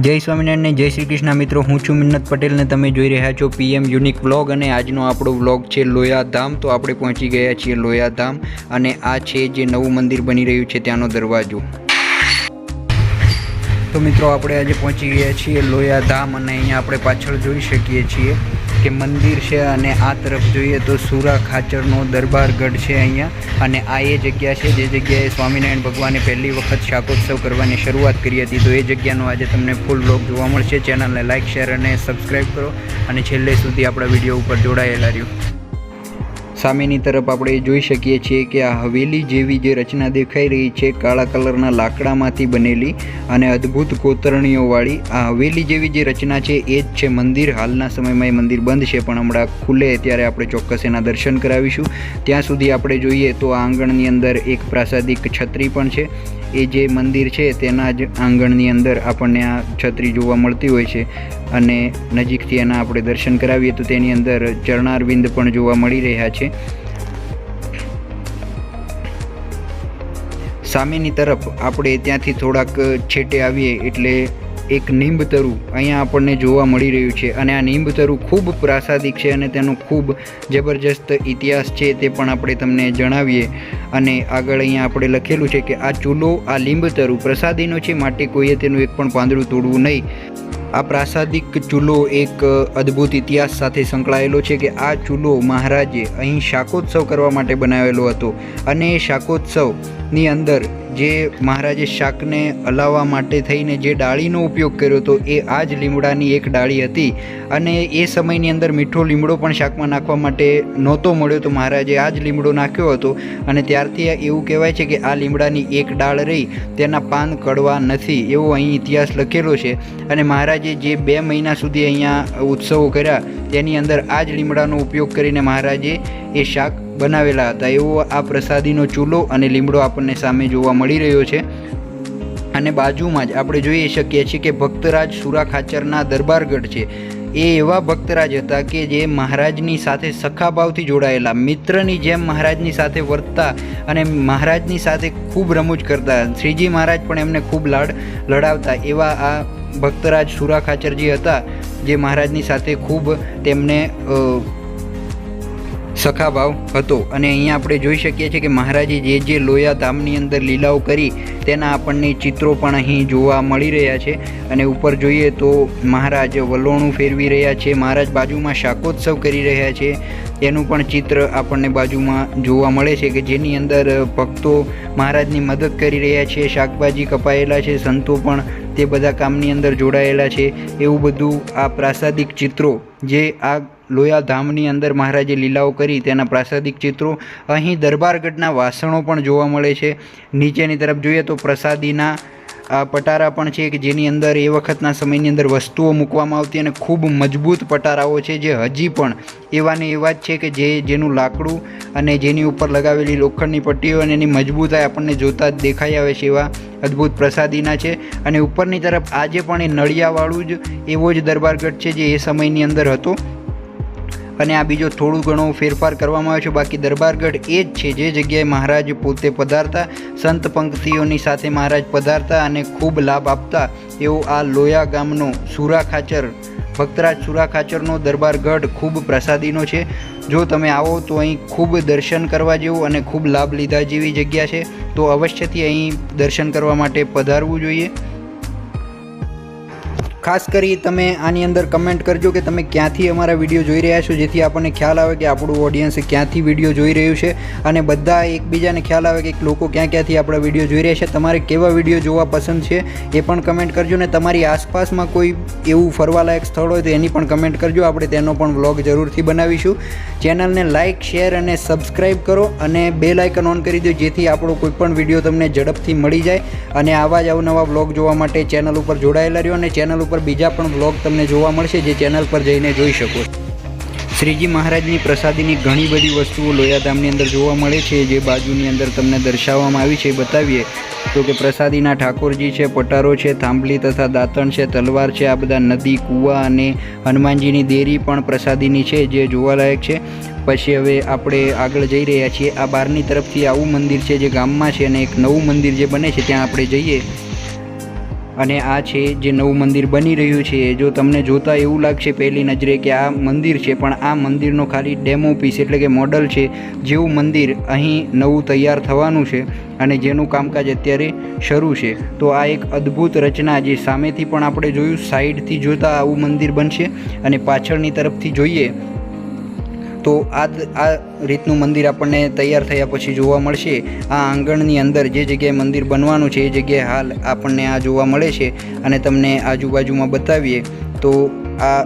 જય સ્વામિનારાયણ જય શ્રી કૃષ્ણ. મિત્રો, હું છું મિન્નત પટેલ તમે જોઈ રહ્યા છો પીએમ યુનિક વ્લોગ અને આજનો આપણો વ્લોગ છે લોયાધામ. તો આપણે પહોંચી ગયા છીએ લોયાધામ અને આ છે જે નવું મંદિર બની રહ્યું છે ત્યાંનો દરવાજો. તો મિત્રો, આપણે આજે પહોંચી ગયા છીએ લોયાધામ અને અહીંયા આપણે પાછળ જોઈ શકીએ છીએ. કે મંદિર છે અને આ તરફ જોઈએ તો સુરા ખાચરનો દરબારગઢ છે અહીંયા. અને આ એ જગ્યા છે, જે જગ્યાએ સ્વામિનારાયણ ભગવાને પહેલી વખત શાકોત્સવ કરવાની શરૂઆત કરી હતી. તો એ જગ્યાનો આજે તમને ફૂલ બ્લોગ જોવા મળશે. ચેનલને લાઇક શેર અને સબસ્ક્રાઈબ કરો. અને છેલ્લે સુધી આપણા વીડિયો ઉપર જોડાયેલા રહ્યો. સામેની તરફ આપણે જોઈ શકીએ છીએ કે આ હવેલી જેવી જે રચના દેખાઈ રહી છે, કાળા કલરના લાકડામાંથી બનેલી અને અદ્ભુત કોતરણીઓવાળી આ હવેલી જેવી જે રચના છે એ જ છે મંદિર. હાલના સમયમાં એ મંદિર બંધ છે, પણ હમણાં ખુલે ત્યારે આપણે ચોક્કસ એના દર્શન કરાવીશું. ત્યાં સુધી આપણે જોઈએ તો આ આંગણની અંદર એક પ્રાસાદિક છત્રી પણ છે. એ જે મંદિર છે તેના જ આંગણની અંદર આપણને આ છત્રી જોવા મળતી હોય છે. અને નજીકથી એના આપણે દર્શન કરાવીએ તો તેની અંદર ચરણારવિંદ પણ જોવા મળી રહ્યા છે. સામેની તરફ આપણે ત્યાંથી થોડાક છેટે આવીએ એટલે એક નિંબતરુ અહીંયા આપણને જોવા મળી રહ્યું છે. અને આ નિંબતરુ ખૂબ પ્રાસાદિક છે અને તેનો ખૂબ જબરજસ્ત ઇતિહાસ છે તે પણ આપણે તમને જણાવીએ. અને આગળ અહીંયા આપણે લખેલું છે કે આ ચૂલો, આ લીંબતરુ પ્રસાદીનો છે, માટે કોઈએ તેનું એક પણ પાંદડું તોડવું નહીં. આ પ્રાસાદિક ચૂલો એક અદ્ભુત ઇતિહાસ સાથે સંકળાયેલો છે કે આ ચૂલો મહારાજે અહીં શાકોત્સવ કરવા માટે બનાવેલો હતો. અને એ શાકોત્સવની અંદર જે મહારાજે શાકને હલાવવા માટે થઈને જે ડાળીનો ઉપયોગ કર્યો હતો, એ આ જ લીમડાની એક ડાળી હતી. અને એ સમયની અંદર મીઠો લીમડો પણ શાકમાં નાખવા માટે નહોતો મળ્યો, તો મહારાજે આ જ લીમડો નાખ્યો હતો. અને ત્યારથી એવું કહેવાય છે કે આ લીમડાની એક ડાળ રહી, તેના પાન કડવા નથી, એવો અહીં ઇતિહાસ લખેલો છે. અને મહારાજે જે બે મહિના સુધી અહીંયા ઉત્સવો કર્યા, તેની અંદર આ જ લીમડાનો ઉપયોગ કરીને મહારાજે એ શાક બનાવેલા હતા. એવો આ પ્રસાદીનો ચૂલો અને લીમડો આપણને સામે જોવા મળી રહ્યો છે. અને બાજુમાં જ આપણે જોઈ શકીએ છીએ કે ભક્તરાજ સુરા ખાચરના દરબારગઢ છે. એ એવા ભક્તરાજ હતા કે જે મહારાજની સાથે સખાભાવથી જોડાયેલા, મિત્રની જેમ મહારાજની સાથે વર્તતા અને મહારાજની સાથે ખૂબ રમૂજ કરતા. શ્રીજી મહારાજ પણ એમને ખૂબ લાડ લડાવતા એવા આ ભક્તરાજ સુરા ખાચરજી હતા, જે મહારાજની સાથે ખૂબ તેમને સખાભાવ હતો. અને અહીંયા આપણે જોઈ શકીએ છીએ કે મહારાજે જે જે લોયા ધામની અંદર લીલાઓ કરી, તેના આપણને ચિત્રો પણ અહીં જોવા મળી રહ્યા છે. અને ઉપર જોઈએ તો મહારાજ વલોણું ફેરવી રહ્યા છે. મહારાજ બાજુમાં શાકોત્સવ કરી રહ્યા છે. તેનું પણ ચિત્ર આપણને બાજુમાં જોવા મળે છે કે જેની અંદર ભક્તો મહારાજની મદદ કરી રહ્યા છે, શાકભાજી કપાયેલા છે, સંતો પણ તે બધા કામની અંદર જોડાયેલા છે. એવું બધું આ પ્રાસાદિક ચિત્રો જે આ લોયા ધામની અંદર મહારાજે લીલાઓ કરી, તેના પ્રાસાદિક ચિત્રો, અહીં દરબારગઢના વાસણો પણ જોવા મળે છે. નીચેની તરફ જોઈએ તો પ્રસાદીના, આ પટારા પણ છે કે જેની અંદર એ વખતના સમયની અંદર વસ્તુઓ મૂકવામાં આવતી અને ખૂબ મજબૂત પટારાઓ છે જે હજી પણ એવા ને એવા જ છે કે જે, જેનું લાકડું અને જેની ઉપર લગાવેલી લોખંડની પટ્ટીઓ અને એની મજબૂતાઈ આપણને જોતા જ દેખાઈ આવે છે એવા અદ્ભુત પ્રસાદીના છે. અને ઉપરની તરફ આજે પણ એ નળિયાવાળું જ એવો જ દરબારગઢ છે જે એ સમયની અંદર હતો. અને આ બીજો થોડું ઘણો ફેરફાર કરવામાં આવ્યો છે. બાકી દરબારગઢ એ જ છે જે જગ્યાએ મહારાજ પોતે પધારતા, સંત પંક્તિઓની સાથે મહારાજ પધારતા અને ખૂબ લાભ આપતા એવો આ લોયા ગામનો સુરા ખાચર, ભક્તરાજ સુરા ખાચરનો દરબારગઢ ખૂબ પ્રસાદીનો છે. જો તમે આવો તો અહીં ખૂબ દર્શન કરવા જેવું અને ખૂબ લાભ લીધા જેવી જગ્યા છે. તો અવશ્યથી અહીં દર્શન કરવા માટે પધારવું જોઈએ. ખાસ કરી તમે આની અંદર કમેન્ટ કરજો કે તમે ક્યાંથી અમારા વીડિયો જોઈ રહ્યા છો, જેથી આપણને ખ્યાલ આવે કે આપણું ઓડિયન્સ ક્યાંથી વીડિયો જોઈ રહ્યું છે અને બધા એકબીજાને ખ્યાલ આવે કે લોકો ક્યાં ક્યાંથી આપણા વીડિયો જોઈ રહ્યા છે, તમારે કેવા વીડિયો જોવા પસંદ છે એ પણ કમેન્ટ કરજો ને તમારી આસપાસમાં કોઈ એવું ફરવાલાયક સ્થળ હોય તો એની પણ કમેન્ટ કરજો, આપણે તેનો પણ વ્લોગ જરૂરથી બનાવીશું. ચેનલને લાઇક શેર અને સબસ્ક્રાઈબ કરો અને બે લાઇકન ઓન કરી દો, જેથી આપણો કોઈપણ વીડિયો તમને ઝડપથી મળી જાય અને આવા જ અવનવા વ્લોગ જોવા માટે ચેનલ ઉપર જોડાયેલા રહ્યો અને ચેનલ ઉપર બીજા પણ બ્લોગ તમને જોવા મળશે જે ચેનલ પર જઈને જોઈ શકો શ્રીજી મહારાજની પ્રસાદીની ઘણી બધી વસ્તુઓ લોયાધામની અંદર જોવા મળે છે, જે બાજુની અંદર તમને દર્શાવવામાં આવી છે. બતાવીએ તો કે પ્રસાદીના ઠાકોરજી છે, પટારો છે, થાંભલી તથા દાંતણ છે, તલવાર છે, આ બધા નદી, કૂવા અને હનુમાનજીની દેરી પણ પ્રસાદીની છે, જે જોવાલાયક છે. પછી હવે આપણે આગળ જઈ રહ્યા છીએ. આ બહારની તરફથી આવું મંદિર છે જે ગામમાં છે અને એક નવું મંદિર જે બને છે, ત્યાં આપણે જઈએ. અને આ છે જે નવું મંદિર બની રહ્યું છે. જો તમને જોતાં એવું લાગશે પહેલી નજરે કે આ મંદિર છે, પણ આ મંદિરનો ખાલી ડેમો પીસ એટલે કે મોડલ છે જેવું મંદિર અહીં નવું તૈયાર થવાનું છે અને જેનું કામકાજ અત્યારે શરૂ છે. તો આ એક અદ્ભુત રચના જે સામેથી પણ આપણે જોયું સાઈડથી જોતાં આવું મંદિર બનશે અને પાછળની તરફથી જોઈએ તો આ આ રીતનું મંદિર આપણને તૈયાર થયા પછી જોવા મળશે. આ આંગણની અંદર જે જગ્યાએ મંદિર બનવાનું છે, એ જગ્યાએ હાલ આપણને આ જોવા મળે છે અને તમને આજુબાજુમાં બતાવીએ. તો આ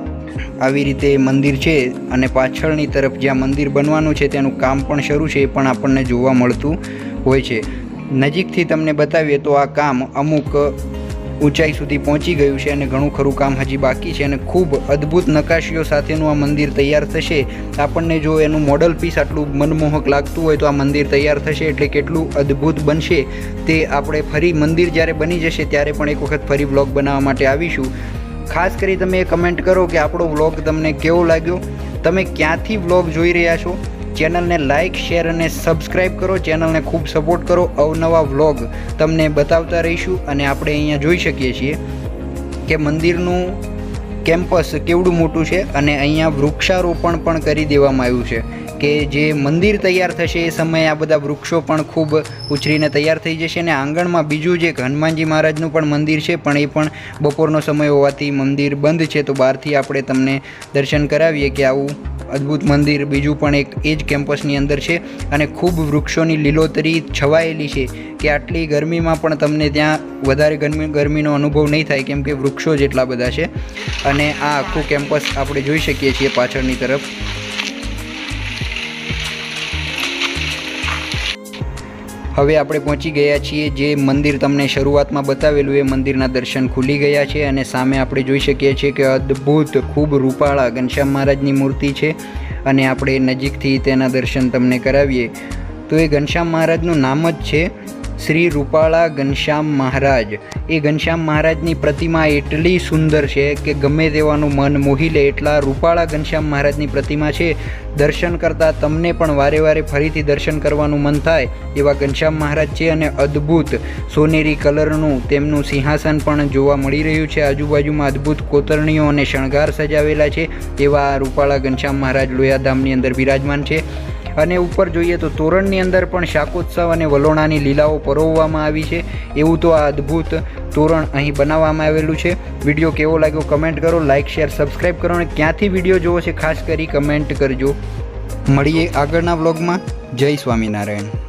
આવી રીતે મંદિર છે અને પાછળની તરફ જ્યાં મંદિર બનવાનું છે, તેનું કામ પણ શરૂ છે, એ પણ આપણને જોવા મળતું હોય છે. નજીકથી તમને બતાવીએ તો આ કામ અમુક ઊંચાઈ સુધી પહોંચી ગયું છે અને ઘણું ખરું કામ હજી બાકી છે અને ખૂબ અદ્ભુત નકાશીઓ સાથેનું આ મંદિર તૈયાર થશે. આપણને જો એનું મોડલ પીસ આટલું મનમોહક લાગતું હોય તો આ મંદિર તૈયાર થશે એટલે કેટલું અદ્ભુત બનશે તે આપણે ફરી મંદિર જ્યારે બની જશે ત્યારે પણ એક વખત ફરી વ્લોગ બનાવવા માટે આવીશું. ખાસ કરી તમે કમેન્ટ કરો કે આપણો વ્લોગ તમને કેવો લાગ્યો? તમે ક્યાંથી વ્લોગ જોઈ રહ્યા છો? ચેનલને લાઇક શેર અને સબસ્ક્રાઇબ કરો. ચેનલને ખૂબ સપોર્ટ કરો. અવનવા વ્લોગ તમને બતાવતા રહીશું અને આપણે અહીંયા જોઈ શકીએ છીએ કે મંદિરનું કેમ્પસ કેવડું મોટું છે અને અહીંયા વૃક્ષારોપણ પણ કરી દેવામાં આવ્યું છે કે જે મંદિર તૈયાર થશે એ સમયે આ બધા વૃક્ષો પણ ખૂબ ઉછરીને તૈયાર થઈ જશે અને આંગણમાં બીજું જે હનુમાનજી મહારાજનું પણ મંદિર છે પણ એ પણ બપોરનો સમય હોવાથી મંદિર બંધ છે તો બહારથી આપણે તમને દર્શન કરાવીએ કે આવું અદ્ભુત મંદિર, બીજું પણ એક એ જ કેમ્પસની અંદર છે અને ખૂબ વૃક્ષોની લીલોતરી છવાયેલી છે કે આટલી ગરમીમાં પણ તમને ત્યાં વધારે ગરમી, ગરમીનો અનુભવ નહીં થાય કેમ કે વૃક્ષો જેટલા બધા છે. અને આ આખું કેમ્પસ આપણે જોઈ શકીએ છીએ પાછળની તરફ. હવે આપણે પહોંચી ગયા છીએ જે મંદિર તમને શરૂઆતમાં બતાવેલું એ મંદિરના દર્શન ખુલી ગયા છે અને સામે આપણે જોઈ શકીએ છીએ કે અદ્ભુત, ખૂબ રૂપાળા ઘનશ્યામ મહારાજની મૂર્તિ છે અને આપણે નજીકથી તેના દર્શન તમને કરાવીએ. તો એ ઘનશ્યામ મહારાજનું નામ જ છે શ્રી રૂપાળા ઘનશ્યામ મહારાજ. એ ઘનશ્યામ મહારાજની પ્રતિમા એટલી સુંદર છે કે ગમે તેવાનું મન મોહી લે એટલા રૂપાળા ઘનશ્યામ મહારાજની પ્રતિમા છે. દર્શન કરતાં તમને પણ વારે વારે ફરીથી દર્શન કરવાનું મન થાય એવા ઘનશ્યામ મહારાજ છે અને અદ્ભુત સોનેરી કલરનું તેમનું સિંહાસન પણ જોવા મળી રહ્યું છે. આજુબાજુમાં અદ્ભુત કોતરણીઓ અને શણગાર સજાવેલા છે એવા રૂપાળા ઘનશ્યામ મહારાજ લોયાધામની અંદર બિરાજમાન છે. અને ઉપર જોઈએ તો તોરણની અંદર પણ શાકોત્સવ અને વલોણાની લીલાઓ પરોવવામાં આવી છે. એવું તો આ અદ્ભુત તોરણ અહીં બનાવવામાં આવેલું છે. વીડિયો કેવો લાગ્યો કમેન્ટ કરો લાઇક શેર સબસ્ક્રાઈબ કરો અને ક્યાંથી વીડિયો જોવો છે ખાસ કરી કમેન્ટ કરજો. મળીએ આગળના વ્લોગમાં જય સ્વામિનારાયણ.